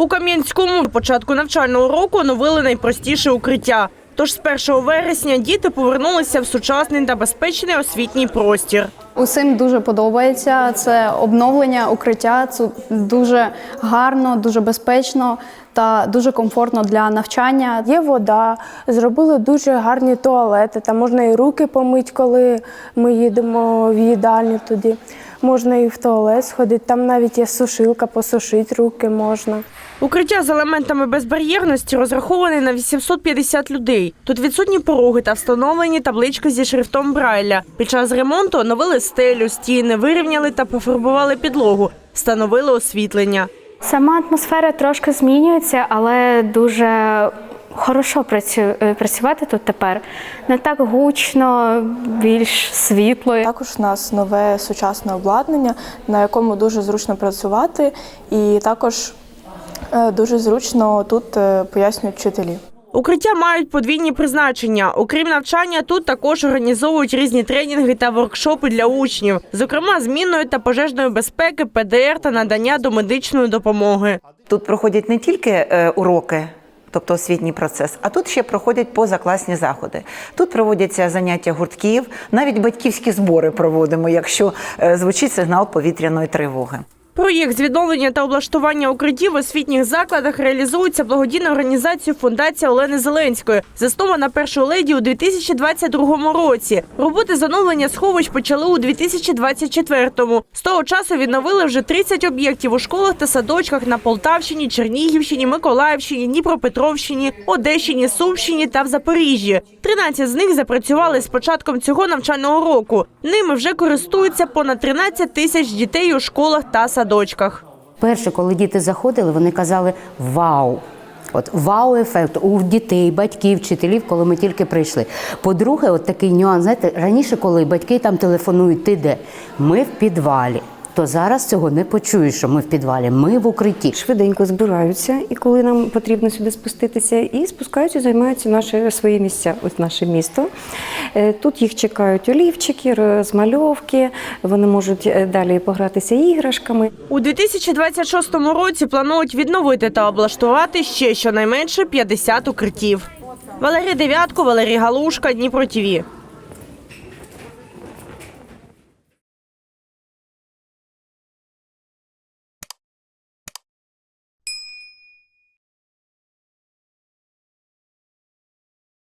У Кам'янському початку навчального року оновили найпростіше укриття. Тож з 1 вересня діти повернулися в сучасний та безпечний освітній простір. Усім дуже подобається це обновлення укриття. Це дуже гарно, дуже безпечно та дуже комфортно для навчання. Є вода, зробили дуже гарні туалети. Там можна і руки помити, коли ми їдемо в їдальню туди. Можна і в туалет сходити. Там навіть є сушилка, посушити руки можна. Укриття з елементами безбар'єрності розраховане на 850 людей. Тут відсутні пороги та встановлені таблички зі шрифтом Брайля. Під час ремонту оновили стелю, стіни, вирівняли та пофарбували підлогу, встановили освітлення. Сама атмосфера трошки змінюється, але дуже хорошо працю- е, працювати тут тепер. Не так гучно, більш світло. Також у нас нове сучасне обладнання, на якому дуже зручно працювати, і також е, дуже зручно тут е, пояснюють вчителі. Укриття мають подвійні призначення. Окрім навчання, тут також організовують різні тренінги та воркшопи для учнів, зокрема змінної та пожежної безпеки, ПДР та надання домедичної допомоги. Тут проходять не тільки уроки. Тобто освітній процес, а тут ще проходять позакласні заходи. Тут проводяться заняття гуртків, навіть батьківські збори проводимо, якщо е, звучить сигнал повітряної тривоги. Проєкт з відновлення та облаштування укриттів в освітніх закладах реалізується благодійною організацією Фундація Олени Зеленської, заснована першою леді у 2022 році. Роботи з оновлення сховищ почали у 2024-му. З того часу відновили вже 30 об'єктів у школах та садочках на Полтавщині, Чернігівщині, Миколаївщині, Дніпропетровщині, Одещині, Сумщині та в Запоріжжі. 13 з них запрацювали з початком цього навчального року. Ними вже користуються понад 13 тисяч дітей у школах та садочках. Перше, коли діти заходили, вони казали Вау! От вау-ефект у дітей, батьків, вчителів, коли ми тільки прийшли. По-друге, от такий нюанс, знаєте, раніше, коли батьки там телефонують, ти де? Ми в підвалі. То зараз цього не почуєш, що ми в підвалі, ми в укритті. швиденько збираються, і коли нам потрібно сюди спуститися, і спускаються, займаються наші свої місця, ось наше місто. Е, Тут їх чекають олівчики, розмальовки, вони можуть е, далі погратися іграшками. У 2026 році планують відновити та облаштувати ще щонайменше 50 укриттів. Валерій Дев'ятко, Валерій Галушка, Дніпро ТІВІ.